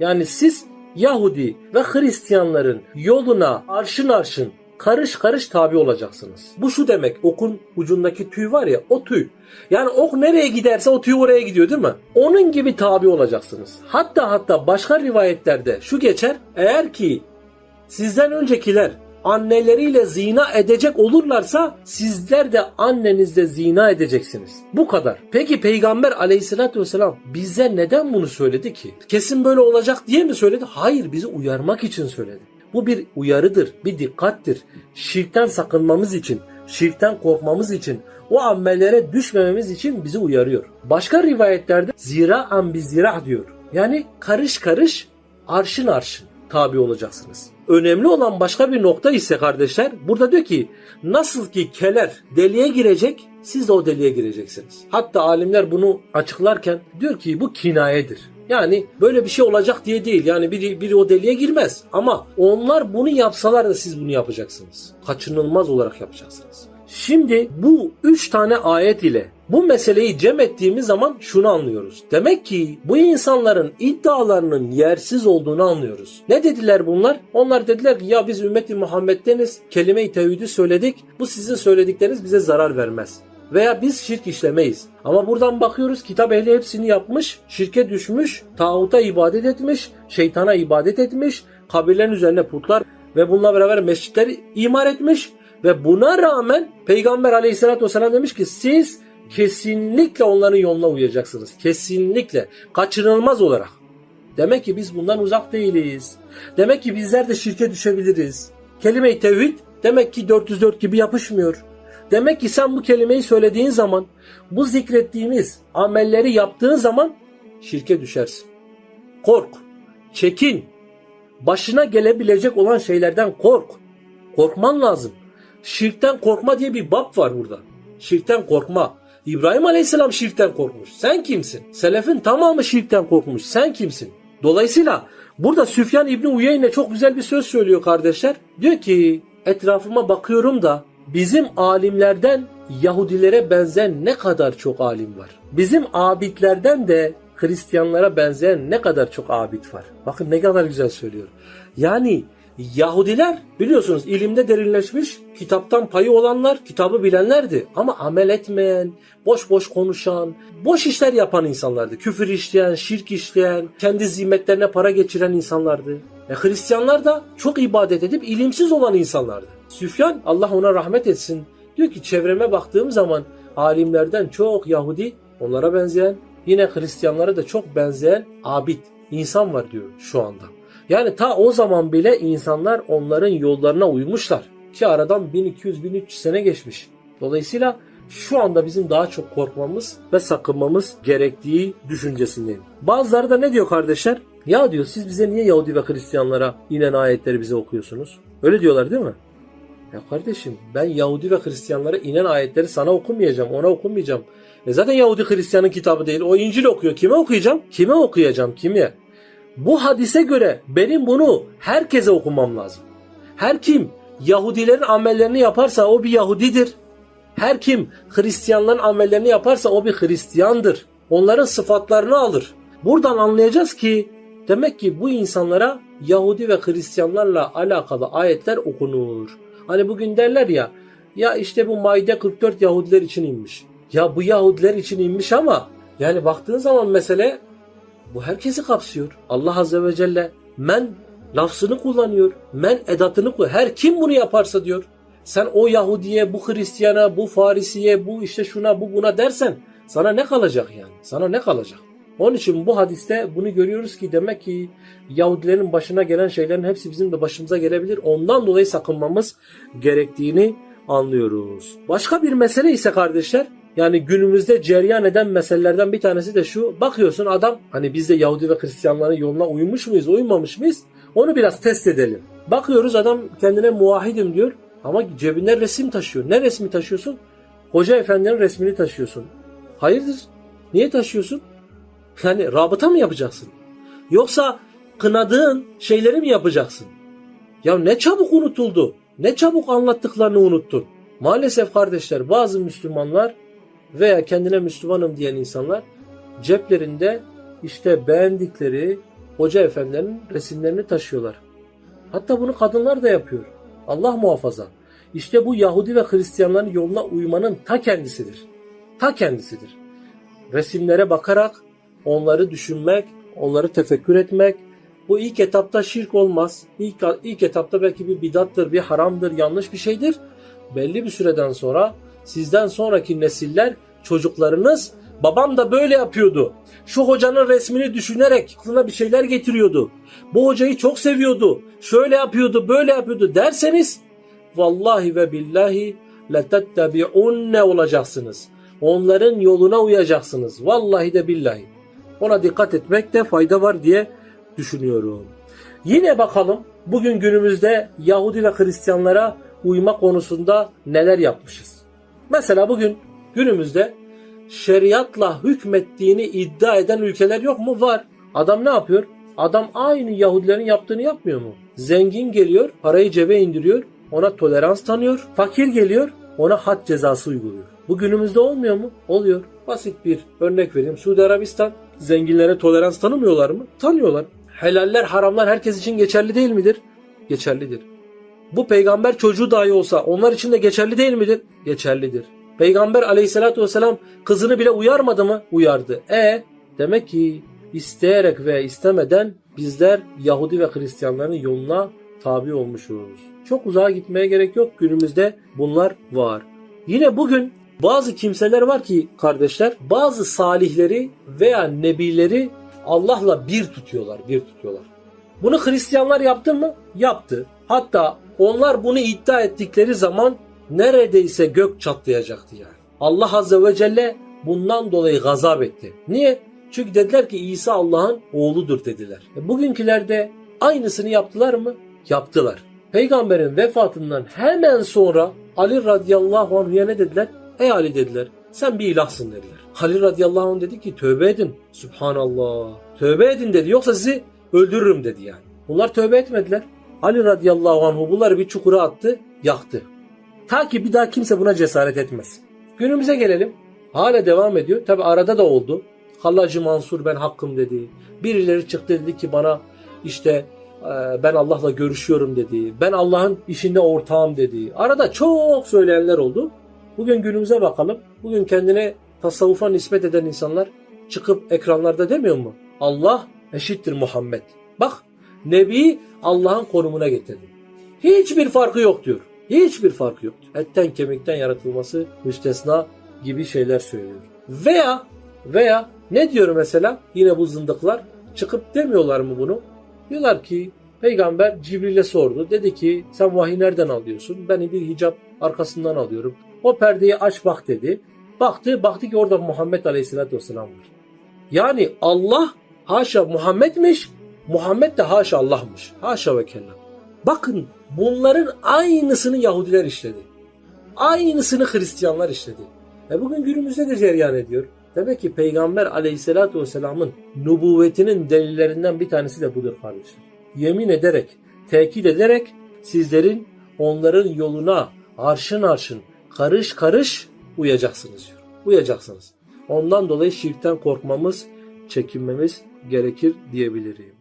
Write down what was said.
Yani siz Yahudi ve Hristiyanların yoluna arşın arşın karış karış tabi olacaksınız. Bu şu demek okun ucundaki tüy var ya o tüy. Yani ok nereye giderse o tüy oraya gidiyor değil mi? Onun gibi tabi olacaksınız. Hatta hatta başka rivayetlerde şu geçer. Eğer ki sizden öncekiler anneleriyle zina edecek olurlarsa sizler de annenizle zina edeceksiniz. Bu kadar. Peki Peygamber aleyhissalatü vesselam bize neden bunu söyledi ki? Kesin böyle olacak diye mi söyledi? Hayır bizi uyarmak için söyledi. Bu bir uyarıdır, bir dikkattir. Şirkten sakınmamız için, şirkten korkmamız için, o amellere düşmememiz için bizi uyarıyor. Başka rivayetlerde zira an bi zira diyor. Yani karış karış, arşın arşın tabi olacaksınız. Önemli olan başka bir nokta ise kardeşler burada diyor ki nasıl ki keler deliğe girecek siz de o deliğe gireceksiniz. Hatta alimler bunu açıklarken diyor ki bu kinayedir. Yani böyle bir şey olacak diye değil. Yani biri, biri o deliğe girmez. Ama onlar bunu yapsalar da siz bunu yapacaksınız. Kaçınılmaz olarak yapacaksınız. Şimdi bu üç tane ayet ile bu meseleyi cem ettiğimiz zaman şunu anlıyoruz. Demek ki bu insanların iddialarının yersiz olduğunu anlıyoruz. Ne dediler bunlar? Onlar dediler ki ya biz ümmeti Muhammed'deniz kelime-i tevhidi söyledik. Bu sizin söyledikleriniz bize zarar vermez. Veya biz şirk işlemeyiz. Ama buradan bakıyoruz kitap ehli hepsini yapmış, şirke düşmüş, tağuta ibadet etmiş, şeytana ibadet etmiş, kabirlerin üzerine putlar ve bununla beraber mescitleri imar etmiş ve buna rağmen Peygamber aleyhissalatü vesselam demiş ki siz kesinlikle onların yoluna uyacaksınız. Kesinlikle. Kaçınılmaz olarak. Demek ki biz bundan uzak değiliz. Demek ki bizler de şirke düşebiliriz. Kelime-i tevhid demek ki 404 gibi yapışmıyor. Demek ki sen bu kelimeyi söylediğin zaman, bu zikrettiğimiz amelleri yaptığın zaman şirke düşersin. Kork, çekin, başına gelebilecek olan şeylerden kork. Korkman lazım. Şirkten korkma diye bir bab var burada. Şirkten korkma. İbrahim Aleyhisselam şirkten korkmuş. Sen kimsin? Selefin tamamı şirkten korkmuş. Sen kimsin? Dolayısıyla burada Süfyan İbni Uyeyne çok güzel bir söz söylüyor kardeşler. Diyor ki etrafıma bakıyorum da bizim alimlerden Yahudilere benzeyen ne kadar çok alim var. Bizim abidlerden de Hristiyanlara benzeyen ne kadar çok abid var. Bakın ne kadar güzel söylüyor. Yani Yahudiler biliyorsunuz ilimde derinleşmiş, kitaptan payı olanlar, kitabı bilenlerdi. Ama amel etmeyen, boş boş konuşan, boş işler yapan insanlardı. Küfür işleyen, şirk işleyen, kendi zimmetlerine para geçiren insanlardı. E Hristiyanlar da çok ibadet edip ilimsiz olan insanlardı. Süfyan Allah ona rahmet etsin. Diyor ki çevreme baktığım zaman alimlerden çok Yahudi onlara benzeyen, yine Hristiyanlara da çok benzeyen abid insan var diyor şu anda. Yani ta o zaman bile insanlar onların yollarına uymuşlar. Ki aradan 1200-1300 sene geçmiş. Dolayısıyla şu anda bizim daha çok korkmamız ve sakınmamız gerektiği düşüncesindeyim. Bazıları da ne diyor kardeşler? Ya diyor siz bize niye Yahudi ve Hristiyanlara inen ayetleri bize okuyorsunuz? Öyle diyorlar değil mi? Ya kardeşim ben Yahudi ve Hristiyanlara inen ayetleri sana okumayacağım, ona okumayacağım. E zaten Yahudi Hristiyanın kitabı değil. O İncil okuyor. Kime okuyacağım? Kime okuyacağım? Kime? Bu hadise göre benim bunu herkese okumam lazım. Her kim Yahudilerin amellerini yaparsa o bir Yahudidir. Her kim Hristiyanların amellerini yaparsa o bir Hristiyandır. Onların sıfatlarını alır. Buradan anlayacağız ki demek ki bu insanlara Yahudi ve Hristiyanlarla alakalı ayetler okunur. Hani bugün derler ya ya işte bu Maide 44 Yahudiler için inmiş. Ya bu Yahudiler için inmiş ama yani baktığın zaman mesele bu herkesi kapsıyor. Allah Azze ve Celle men lafzını kullanıyor. Men edatını kullanıyor. Her kim bunu yaparsa diyor. Sen o Yahudiye, bu Hristiyana, bu Farisiye, bu işte şuna, bu buna dersen sana ne kalacak yani? Sana ne kalacak? Onun için bu hadiste bunu görüyoruz ki demek ki Yahudilerin başına gelen şeylerin hepsi bizim de başımıza gelebilir. Ondan dolayı sakınmamız gerektiğini anlıyoruz. Başka bir mesele ise kardeşler yani günümüzde cereyan eden meselelerden bir tanesi de şu. Bakıyorsun adam hani biz de Yahudi ve Hristiyanların yoluna uymuş muyuz, uymamış mıyız? Onu biraz test edelim. Bakıyoruz adam kendine muahidim diyor ama cebinde resim taşıyor. Ne resmi taşıyorsun? Hoca efendinin resmini taşıyorsun. Hayırdır? Niye taşıyorsun? Yani rabıta mı yapacaksın? Yoksa kınadığın şeyleri mi yapacaksın? Ya ne çabuk unutuldu. Ne çabuk anlattıklarını unuttun. Maalesef kardeşler bazı Müslümanlar veya kendine Müslümanım diyen insanlar ceplerinde işte beğendikleri hoca efendilerin resimlerini taşıyorlar. Hatta bunu kadınlar da yapıyor. Allah muhafaza. İşte bu Yahudi ve Hristiyanların yoluna uymanın ta kendisidir. Ta kendisidir. Resimlere bakarak onları düşünmek, onları tefekkür etmek. Bu ilk etapta şirk olmaz. İlk, ilk etapta belki bir bidattır, bir haramdır, yanlış bir şeydir. Belli bir süreden sonra sizden sonraki nesiller, çocuklarınız babam da böyle yapıyordu. Şu hocanın resmini düşünerek aklına bir şeyler getiriyordu. Bu hocayı çok seviyordu. Şöyle yapıyordu, böyle yapıyordu derseniz vallahi ve billahi letettebi'unne olacaksınız. Onların yoluna uyacaksınız. Vallahi de billahi. Ona dikkat etmekte fayda var diye düşünüyorum. Yine bakalım bugün günümüzde Yahudi ve Hristiyanlara uyma konusunda neler yapmışız. Mesela bugün günümüzde şeriatla hükmettiğini iddia eden ülkeler yok mu? Var. Adam ne yapıyor? Adam aynı Yahudilerin yaptığını yapmıyor mu? Zengin geliyor, parayı cebe indiriyor, ona tolerans tanıyor. Fakir geliyor, ona had cezası uyguluyor. Bu günümüzde olmuyor mu? Oluyor. Basit bir örnek vereyim. Suudi Arabistan zenginlere tolerans tanımıyorlar mı? Tanıyorlar. Helaller, haramlar herkes için geçerli değil midir? Geçerlidir. Bu peygamber çocuğu dahi olsa onlar için de geçerli değil midir? Geçerlidir. Peygamber aleyhissalatü vesselam kızını bile uyarmadı mı? Uyardı. E demek ki isteyerek ve istemeden bizler Yahudi ve Hristiyanların yoluna tabi olmuşuz. Çok uzağa gitmeye gerek yok. Günümüzde bunlar var. Yine bugün bazı kimseler var ki kardeşler bazı salihleri veya nebileri Allah'la bir tutuyorlar, bir tutuyorlar. Bunu Hristiyanlar yaptı mı? Yaptı. Hatta onlar bunu iddia ettikleri zaman neredeyse gök çatlayacaktı yani. Allah Azze ve Celle bundan dolayı gazap etti. Niye? Çünkü dediler ki İsa Allah'ın oğludur dediler. E bugünküler de aynısını yaptılar mı? Yaptılar. Peygamberin vefatından hemen sonra Ali radıyallahu anh'a ne dediler? Ey Ali dediler sen bir ilahsın dediler. Ali radıyallahu anh dedi ki tövbe edin. Subhanallah. Tövbe edin dedi yoksa sizi öldürürüm dedi yani. Bunlar tövbe etmediler. Ali radıyallahu anhu bunları bir çukura attı, yaktı. Ta ki bir daha kimse buna cesaret etmez. Günümüze gelelim. Hala devam ediyor. Tabi arada da oldu. Hallacı Mansur ben hakkım dedi. Birileri çıktı dedi ki bana işte e, ben Allah'la görüşüyorum dedi. Ben Allah'ın işinde ortağım dedi. Arada çok söyleyenler oldu. Bugün günümüze bakalım. Bugün kendine tasavvufa nispet eden insanlar çıkıp ekranlarda demiyor mu? Allah eşittir Muhammed. Bak Nebi Allah'ın konumuna getirdi. Hiçbir farkı yok diyor. Hiçbir farkı yok. Etten kemikten yaratılması müstesna gibi şeyler söylüyor. Veya veya ne diyor mesela yine bu zındıklar çıkıp demiyorlar mı bunu? Diyorlar ki peygamber Cibril'e sordu. Dedi ki sen vahiy nereden alıyorsun? Ben bir hicap arkasından alıyorum. O perdeyi aç bak dedi. Baktı baktı ki orada Muhammed Aleyhisselatü Vesselam var. Yani Allah haşa Muhammed'miş. Muhammed de haşa Allah'mış. Haşa ve kella. Bakın bunların aynısını Yahudiler işledi. Aynısını Hristiyanlar işledi. E bugün günümüzde de cereyan ediyor. Demek ki Peygamber aleyhissalatü vesselamın nubuvvetinin delillerinden bir tanesi de budur kardeşler. Yemin ederek, tekit ederek sizlerin onların yoluna arşın arşın, karış karış uyacaksınız diyor. Uyacaksınız. Ondan dolayı şirkten korkmamız, çekinmemiz gerekir diyebilirim.